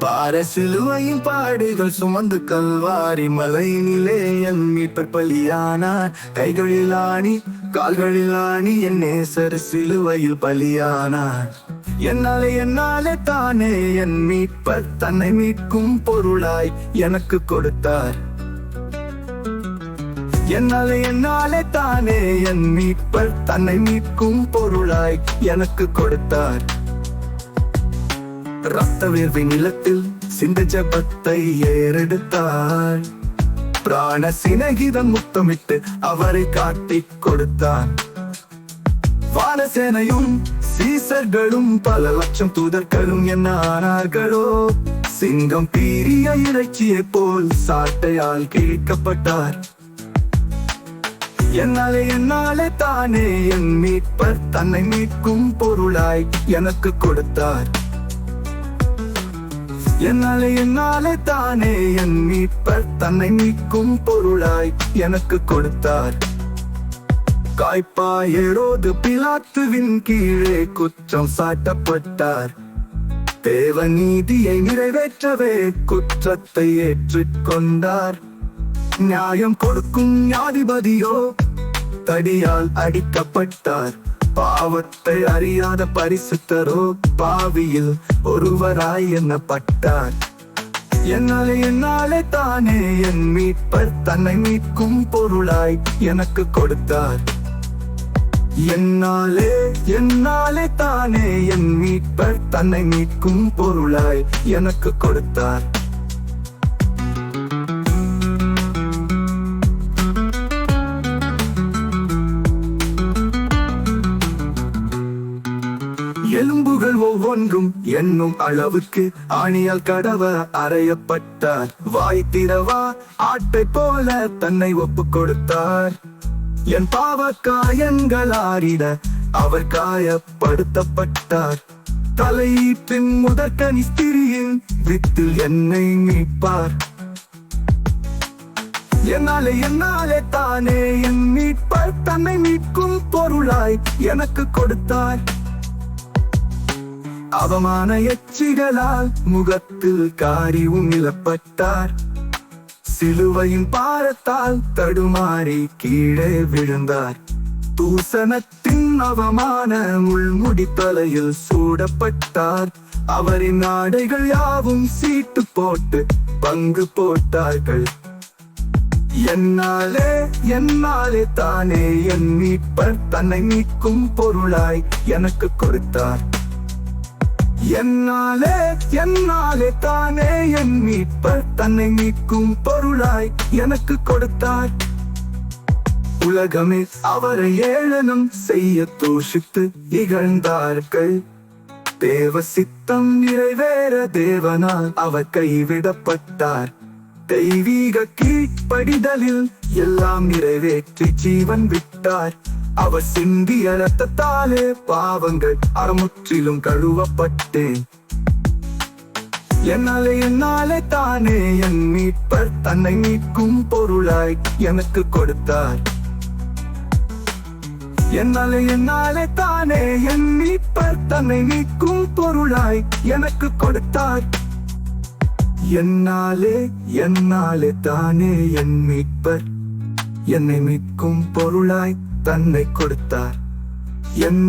பார சிலுவையும் பாடுகள் சுமந்து கல்வாரி மலையினிலே என் மீட்பர் பலியானார் கைகளில் ஆணி கால்களில் ஆணி என் நேசர் சிலுவையில் பலியானார். என்னாலே என்னாலே தானே என் மீட்பர் தன்னை மீட்கும் பொருளாய் எனக்கு கொடுத்தார். என்னாலே என்னாலே தானே என் மீட்பர் தன்னை மீட்கும் பொருளாய் எனக்கு கொடுத்தார். ரத்த வேர்வை நிலத்தில் சிந்த ஜபத்தை ஏறெடுத்தாள். பிராண சினகிதம் முத்தமிட்டு அவரை காட்டி கொடுத்தார் வானசேனையும் சீசர்களும் பல லட்சம் தூதர்களும் என்ன ஆனார்களோ? சிங்கம் பீரிய இறைச்சியை போல் சாட்டையால் கிழிக்கப்பட்டார். என்னாலே என்னாலே தானே என் மீட்பர் தன்னை மீட்கும் பொருளாய் எனக்கு கொடுத்தார். என்னாலே என்னாலே தானே என் மீட்பர். தன்னை மீட்கும் பொருளாய் எனக்கு கொடுத்தார். காய்ப்பாயரோது பிலாத்துவின் கீழே குற்றம் சாட்டப்பட்டார். தேவ நீதியை நிறைவேற்றவே குற்றத்தை ஏற்றுக்கொண்டார் நியாயம் கொடுக்கும் நியாதிபதியோ தடியால் அடிக்கப்பட்டார். பாவத்தை அறியாத பரிசுத்தரோ பாவியில் ஒருவராய் எண்ணப்பட்டார் என்னாலே என்னாலே தானே என் மீட்பர் தன்னை மீட்கும் பொருளாய் எனக்கு கொடுத்தார். என்னாலே என்னாலே தானே என் மீட்பர் தன்னை மீட்கும் பொருளாய் எனக்கு கொடுத்தார். எலும்புகள் ஒவ்வொன்றும் என்னும் அளவுக்கு. ஆணியால் கடவ அறையப்பட்டார். வாய் திறவா ஆட்டை போல தன்னை ஒப்பு கொடுத்தார். என் பாவ காயங்கள் ஆறிட அவர் காயப்படுத்தப்பட்டார். தலையீட்டின் முதற்கனி ஸ்திரியின் வித்தில் என்னை மீட்பார். என்னாலே என்னாலே தானே என் மீட்பார் தன்னை மீட்கும் பொருளாய் எனக்கு கொடுத்தார். அவமான எச்சிகளால் முகத்தில் காரி உமிழப்பட்டார். சிலுவையின் பாரத்தால் தடுமாறி கீழே விழுந்தார். தூசணத்தின் அவமான முள்முடி தலையில் சூடப்பட்டார். அவரின் ஆடைகள் யாவும் சீட்டு போட்டு பங்கு போட்டார்கள். என்னாலே என்னாலே தானே என் மீட்பர் தன்னை மீட்கும் பொருளாய் எனக்கு கொடுத்தார். என்னாலே என்னாலே தானே என் மீட்பர் தன்னை மீட்கும் பொருளாய் எனக்கு கொடுத்தார் உலகமே அவரை ஏளனம் செய்ய தோஷித்து இகழ்ந்தார்கள். தேவ சித்தம் நிறைவேற தேவனால் அவர் கைவிடப்பட்டார். தெய்வீக கீழ்ப்படிதலில் எல்லாம் நிறைவேற்றி ஜீவன் விட்டார். அவ சிந்திய ரத்தத்தாலே பாவங்கள் அறமுற்றிலும் கழுவப்பட்டேன் என்னாலே என்னாலே தானே என் மீட்பர் தன்னை மீட்கும் பொருளாய் எனக்கு கொடுத்தார். என்னாலே என்னாலே தானே என் மீட்பர் தன்னை மீட்கும் பொருளாய் எனக்கு கொடுத்தார். என்னாலே என்னாலே தானே என் மீட்பர் என்னை மீட்கும் பொருளாய் தன்னை கொடுத்தார். என்